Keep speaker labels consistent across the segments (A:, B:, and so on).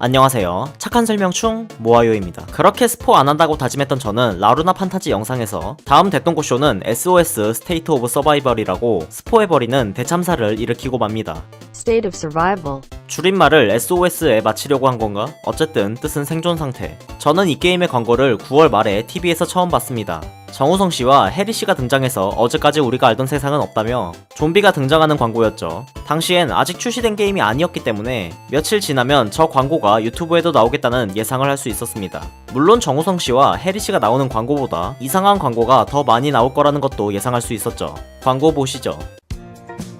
A: 안녕하세요. 착한 설명충 모아요입니다. 그렇게 스포 안 한다고 다짐했던 저는 라루나 판타지 영상에서 다음 대똥꼬쇼는 SOS 스테이트 오브 서바이벌이라고 스포해버리는 대참사를 일으키고 맙니다.
B: State of survival.
A: 줄임말을 SOS에 맞추려고 한 건가? 어쨌든 뜻은 생존 상태. 저는 이 게임의 광고를 9월 말에 TV에서 처음 봤습니다. 정우성 씨와 해리 씨가 등장해서 어제까지 우리가 알던 세상은 없다며 좀비가 등장하는 광고였죠. 당시엔 아직 출시된 게임이 아니었기 때문에 며칠 지나면 저 광고가 유튜브에도 나오겠다는 예상을 할 수 있었습니다. 물론 정우성 씨와 해리 씨가 나오는 광고보다 이상한 광고가 더 많이 나올 거라는 것도 예상할 수 있었죠. 광고 보시죠.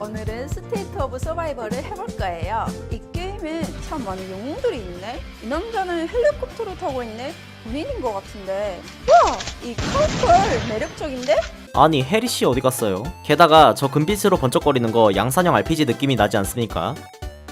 C: 오늘은 스테이트 오브 서바이벌을 해볼 거예요. 이 게임에 참 많은 영웅들이 있네. 이 남자는 헬리콥터를 타고 있네. 본인인 것 같은데. 와, 이 카우펄 매력적인데?
A: 아니 해리 씨 어디 갔어요? 게다가 저 금빛으로 번쩍거리는 거 양산형 RPG 느낌이 나지 않습니까?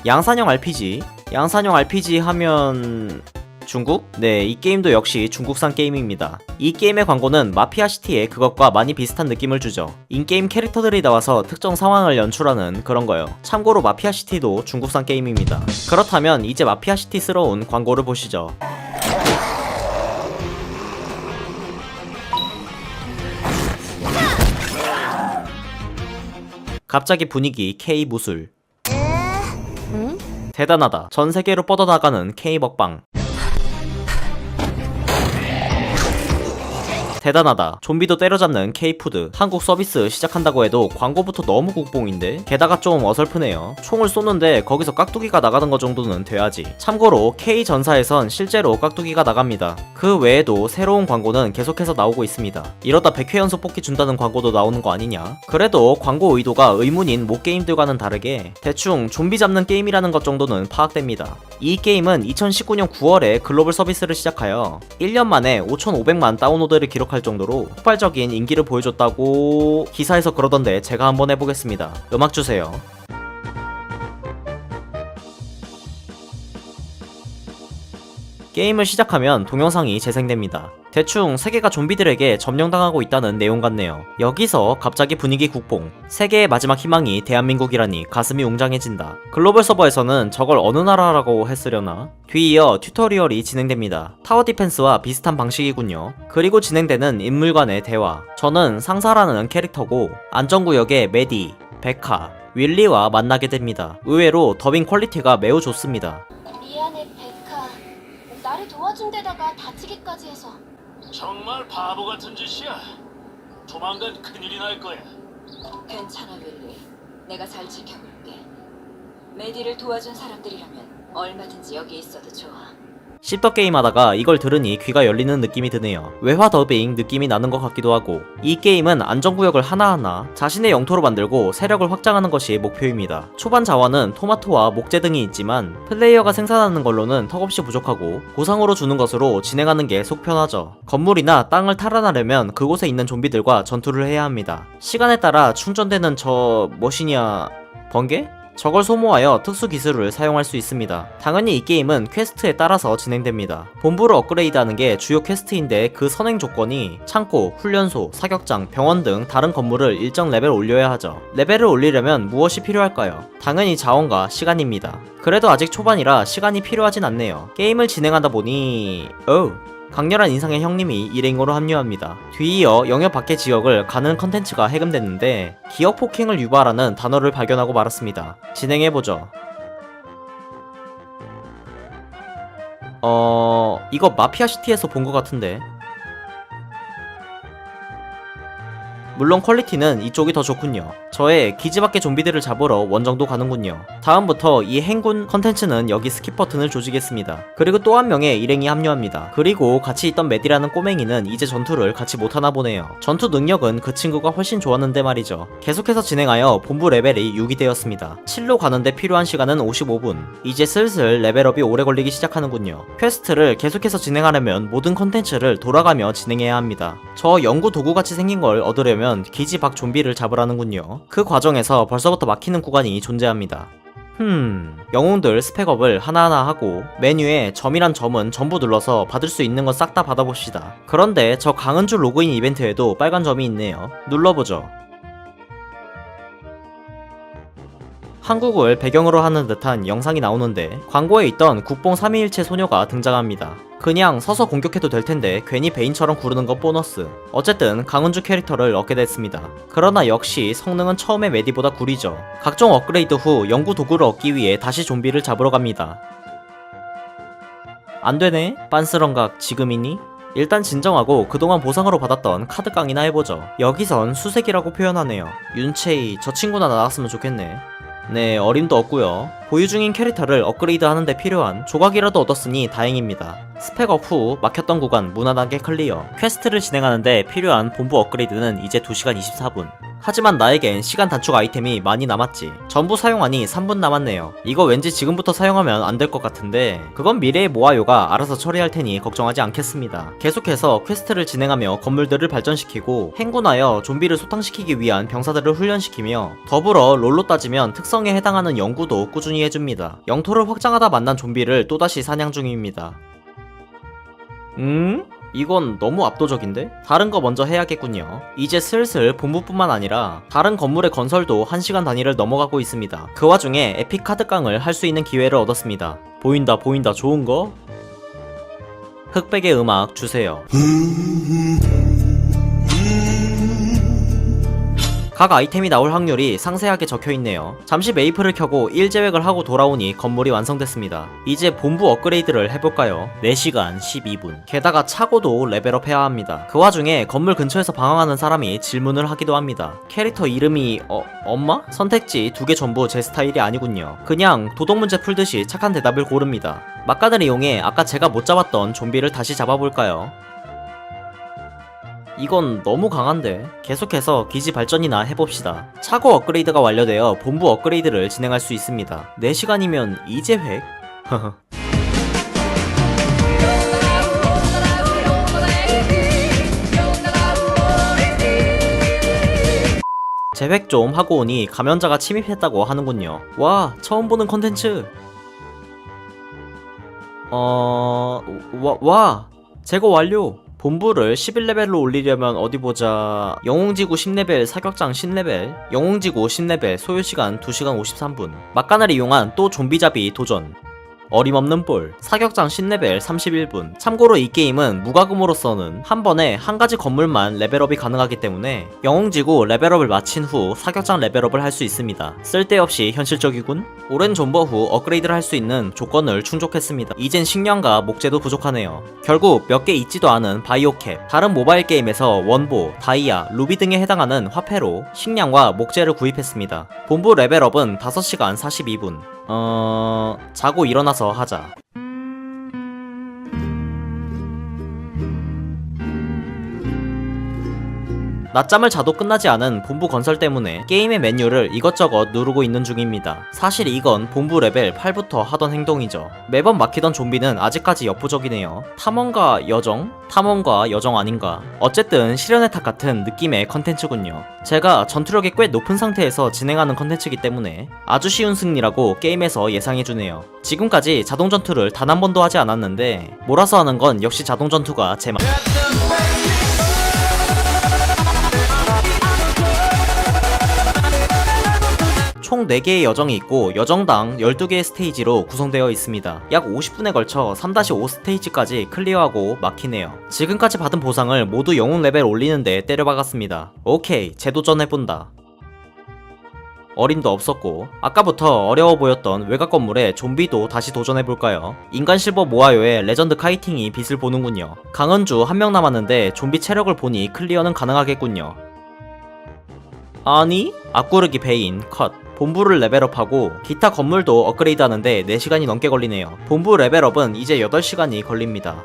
A: 양산형 RPG? 양산형 RPG 하면 중국? 네, 이 게임도 역시 중국산 게임입니다. 이 게임의 광고는 마피아 시티의 그것과 많이 비슷한 느낌을 주죠. 인게임 캐릭터들이 나와서 특정 상황을 연출하는 그런 거요. 참고로 마피아 시티도 중국산 게임입니다. 그렇다면 이제 마피아 시티스러운 광고를 보시죠. 갑자기 분위기 K 무술. 대단하다. 전 세계로 뻗어나가는 K 먹방. 대단하다. 좀비도 때려잡는 K푸드. 한국 서비스 시작한다고 해도 광고부터 너무 국뽕인데? 게다가 좀 어설프네요. 총을 쏘는데 거기서 깍두기가 나가는 것 정도는 돼야지. 참고로 K전사에선 실제로 깍두기가 나갑니다. 그 외에도 새로운 광고는 계속해서 나오고 있습니다. 이러다 100회 연속 뽑기 준다는 광고도 나오는 거 아니냐? 그래도 광고 의도가 의문인 모 게임들과는 다르게 대충 좀비 잡는 게임이라는 것 정도는 파악됩니다. 이 게임은 2019년 9월에 글로벌 서비스를 시작하여 1년 만에 5,500만 다운로드를 기록 할 정도로 폭발적인 인기를 보여줬다고 기사에서 그러던데 제가 한번 해보겠습니다. 음악 주세요. 게임을 시작하면 동영상이 재생됩니다. 대충 세계가 좀비들에게 점령당하고 있다는 내용 같네요. 여기서 갑자기 분위기 국뽕. 세계의 마지막 희망이 대한민국이라니 가슴이 웅장해진다. 글로벌 서버에서는 저걸 어느 나라라고 했으려나? 뒤이어 튜토리얼이 진행됩니다. 타워 디펜스와 비슷한 방식이군요. 그리고 진행되는 인물 간의 대화. 저는 상사라는 캐릭터고 안전구역의 메디, 베카, 윌리와 만나게 됩니다. 의외로 더빙 퀄리티가 매우 좋습니다.
D: 도와준 데다가 다치기까지 해서
E: 정말 바보 같은 짓이야. 조만간 큰일이 날 거야.
F: 괜찮아 윌리 내가 잘 지켜볼게 메디를 도와준 사람들이라면 얼마든지 여기 있어도 좋아
A: 씹덕 게임 하다가 이걸 들으니 귀가 열리는 느낌이 드네요. 외화 더빙 느낌이 나는 것 같기도 하고 이 게임은 안전구역을 하나하나 자신의 영토로 만들고 세력을 확장하는 것이 목표입니다. 초반 자원은 토마토와 목재 등이 있지만 플레이어가 생산하는 걸로는 턱없이 부족하고 보상으로 주는 것으로 진행하는 게 속 편하죠. 건물이나 땅을 탈환하려면 그곳에 있는 좀비들과 전투를 해야 합니다. 시간에 따라 충전되는 저 무엇이냐 번개? 저걸 소모하여 특수 기술을 사용할 수 있습니다. 당연히 이 게임은 퀘스트에 따라서 진행됩니다. 본부를 업그레이드하는 게 주요 퀘스트인데 그 선행 조건이 창고, 훈련소, 사격장, 병원 등 다른 건물을 일정 레벨 올려야 하죠. 레벨을 올리려면 무엇이 필요할까요? 당연히 자원과 시간입니다. 그래도 아직 초반이라 시간이 필요하진 않네요. 게임을 진행하다 보니 어우 강렬한 인상의 형님이 일행으로 합류합니다. 뒤이어 영역 밖의 지역을 가는 컨텐츠가 해금됐는데 기억 폭행을 유발하는 단어를 발견하고 말았습니다. 진행해보죠. 어... 이거 마피아 시티에서 본 것 같은데 물론 퀄리티는 이쪽이 더 좋군요. 저의 기지 밖의 좀비들을 잡으러 원정도 가는군요. 다음부터 이 행군 컨텐츠는 여기 스킵 버튼을 조지겠습니다. 그리고 또 한 명의 일행이 합류합니다. 그리고 같이 있던 메디라는 꼬맹이는 이제 전투를 같이 못하나 보네요. 전투 능력은 그 친구가 훨씬 좋았는데 말이죠. 계속해서 진행하여 본부 레벨이 6이 되었습니다. 7로 가는데 필요한 시간은 55분. 이제 슬슬 레벨업이 오래 걸리기 시작하는군요. 퀘스트를 계속해서 진행하려면 모든 컨텐츠를 돌아가며 진행해야 합니다. 저 연구 도구같이 생긴 걸 얻으려면 기지 밖 좀비를 잡으라는군요. 그 과정에서 벌써부터 막히는 구간이 존재합니다. 흠, 영웅들 스펙업을 하나하나 하고 메뉴에 점이란 점은 전부 눌러서 받을 수 있는 건 싹 다 받아봅시다. 그런데 저 강은주 로그인 이벤트에도 빨간 점이 있네요. 눌러보죠. 한국을 배경으로 하는 듯한 영상이 나오는데 광고에 있던 국뽕 3위일체 소녀가 등장합니다. 그냥 서서 공격해도 될 텐데 괜히 베인처럼 구르는 건 보너스. 어쨌든 강은주 캐릭터를 얻게 됐습니다. 그러나 역시 성능은 처음에 메디보다 구리죠. 각종 업그레이드 후 연구 도구를 얻기 위해 다시 좀비를 잡으러 갑니다. 안 되네? 빤스런각 지금이니? 일단 진정하고 그동안 보상으로 받았던 카드 깡이나 해보죠. 여기선 수색이라고 표현하네요. 윤채이, 저 친구나 나왔으면 좋겠네. 네, 어림도 없고요. 보유 중인 캐릭터를 업그레이드 하는데 필요한 조각이라도 얻었으니 다행입니다. 스펙업 후 막혔던 구간 무난하게 클리어. 퀘스트를 진행하는데 필요한 본부 업그레이드는 이제 2시간 24분. 하지만 나에겐 시간 단축 아이템이 많이 남았지. 전부 사용하니 3분 남았네요. 이거 왠지 지금부터 사용하면 안 될 것 같은데 그건 미래의 모아요가 알아서 처리할 테니 걱정하지 않겠습니다. 계속해서 퀘스트를 진행하며 건물들을 발전시키고 행군하여 좀비를 소탕시키기 위한 병사들을 훈련시키며 더불어 롤로 따지면 특성에 해당하는 연구도 꾸준히 해줍니다. 영토를 확장하다 만난 좀비를 또다시 사냥 중입니다. 음? 이건 너무 압도적인데? 다른 거 먼저 해야겠군요. 이제 슬슬 본부뿐만 아니라 다른 건물의 건설도 1시간 단위를 넘어가고 있습니다. 그 와중에 에픽 카드깡을 할 수 있는 기회를 얻었습니다. 보인다 보인다 좋은 거? 흑백의 음악 주세요. 각 아이템이 나올 확률이 상세하게 적혀 있네요. 잠시 메이플을 켜고 1제획을 하고 돌아오니 건물이 완성됐습니다. 이제 본부 업그레이드를 해볼까요? 4시간 12분. 게다가 차고도 레벨업 해야 합니다. 그 와중에 건물 근처에서 방황하는 사람이 질문을 하기도 합니다. 캐릭터 이름이 어 엄마? 선택지 두 개 전부 제 스타일이 아니군요. 그냥 도덕 문제 풀듯이 착한 대답을 고릅니다. 막간을 이용해 아까 제가 못 잡았던 좀비를 다시 잡아볼까요? 이건 너무 강한데 계속해서 기지 발전이나 해봅시다 차고 업그레이드가 완료되어 본부 업그레이드를 진행할 수 있습니다 4시간이면 이제 획? 재획 좀 하고 오니 감염자가 침입했다고 하는군요 와 처음 보는 컨텐츠 어... 와... 와! 제거 완료! 본부를 11레벨로 올리려면 어디 보자. 영웅지구 10레벨 사격장 10레벨 영웅지구 10레벨 소요시간 2시간 53분. 막간을 이용한 또 좀비잡이 도전 어림없는 볼 사격장 10레벨 31분. 참고로 이 게임은 무과금으로서는 한 번에 한 가지 건물만 레벨업이 가능하기 때문에 영웅지구 레벨업을 마친 후 사격장 레벨업을 할 수 있습니다. 쓸데없이 현실적이군. 오랜 존버 후 업그레이드를 할 수 있는 조건을 충족했습니다. 이젠 식량과 목재도 부족하네요. 결국 몇 개 있지도 않은 바이오캡 다른 모바일 게임에서 원보, 다이아, 루비 등에 해당하는 화폐로 식량과 목재를 구입했습니다. 본부 레벨업은 5시간 42분 어... 자고 일어나서 하자. 낮잠을 자도 끝나지 않은 본부 건설 때문에 게임의 메뉴를 이것저것 누르고 있는 중입니다. 사실 이건 본부 레벨 8부터 하던 행동이죠. 매번 막히던 좀비는 아직까지 역부족이네요. 탐험과 여정? 탐험과 여정 아닌가? 어쨌든 실현의 탑 같은 느낌의 컨텐츠군요. 제가 전투력이 꽤 높은 상태에서 진행하는 컨텐츠이기 때문에 아주 쉬운 승리라고 게임에서 예상해주네요. 지금까지 자동 전투를 단 한 번도 하지 않았는데 몰아서 하는 건 역시 자동 전투가 제 맘. 총 4개의 여정이 있고 여정당 12개의 스테이지로 구성되어 있습니다. 약 50분에 걸쳐 3-5 스테이지까지 클리어하고 막히네요. 지금까지 받은 보상을 모두 영웅 레벨 올리는데 때려박았습니다. 오케이, 재도전해본다. 어림도 없었고 아까부터 어려워 보였던 외곽 건물에 좀비도 다시 도전해볼까요? 인간 실버 모아요의 레전드 카이팅이 빛을 보는군요. 강은주 한 명 남았는데 좀비 체력을 보니 클리어는 가능하겠군요. 아니? 앞구르기 베인 컷 본부를 레벨업하고 기타 건물도 업그레이드 하는데 4시간이 넘게 걸리네요. 본부 레벨업은 이제 8시간이 걸립니다.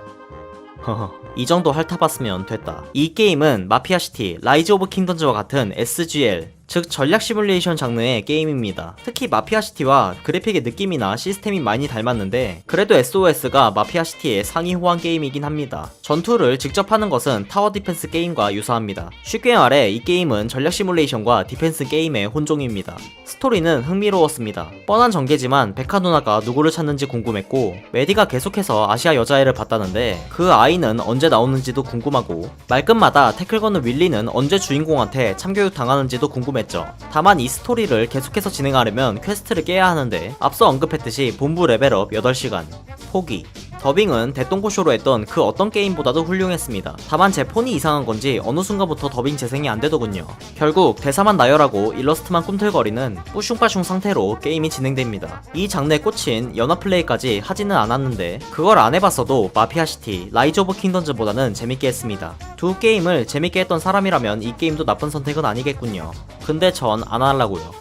A: 이 정도 핥아봤으면 됐다. 이 게임은 마피아시티, 라이즈 오브 킹덤즈와 같은 SGL 즉 전략 시뮬레이션 장르의 게임입니다. 특히 마피아시티와 그래픽의 느낌이나 시스템이 많이 닮았는데 그래도 SOS가 마피아시티의 상위 호환 게임이긴 합니다. 전투를 직접 하는 것은 타워 디펜스 게임과 유사합니다. 쉽게 말해 이 게임은 전략 시뮬레이션과 디펜스 게임의 혼종입니다. 스토리는 흥미로웠습니다. 뻔한 전개지만 백화 누나가 누구를 찾는지 궁금했고 메디가 계속해서 아시아 여자애를 봤다는데 그 아이는 언제 나오는지도 궁금하고 말끝마다 태클 거는 윌리는 언제 주인공한테 참교육 당하는지도 궁금했 궁금했죠. 다만 이 스토리를 계속해서 진행하려면 퀘스트를 깨야 하는데 앞서 언급했듯이 본부 레벨업 8시간, 포기. 더빙은 대똥고쇼로 했던 그 어떤 게임보다도 훌륭했습니다. 다만 제 폰이 이상한 건지 어느 순간부터 더빙 재생이 안 되더군요. 결국 대사만 나열하고 일러스트만 꿈틀거리는 뿌슝빠슝 상태로 게임이 진행됩니다. 이 장르에 꽂힌 연화 플레이까지 하지는 않았는데 그걸 안 해봤어도 마피아시티, 라이즈 오브 킹덤즈보다는 재밌게 했습니다. 두 게임을 재밌게 했던 사람이라면 이 게임도 나쁜 선택은 아니겠군요. 근데 전 안 하려고요.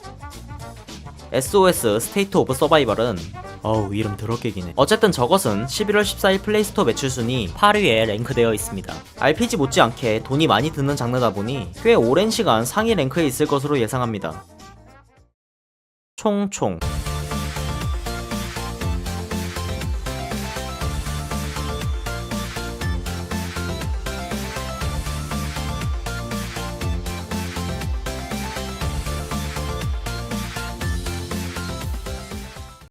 A: SOS 스테이트 오브 서바이벌은 어우 이름 더럽게 기네. 어쨌든 저것은 11월 14일 플레이스토어 매출 순위 8위에 랭크되어 있습니다. RPG 못지않게 돈이 많이 드는 장르다 보니 꽤 오랜 시간 상위 랭크에 있을 것으로 예상합니다. 총총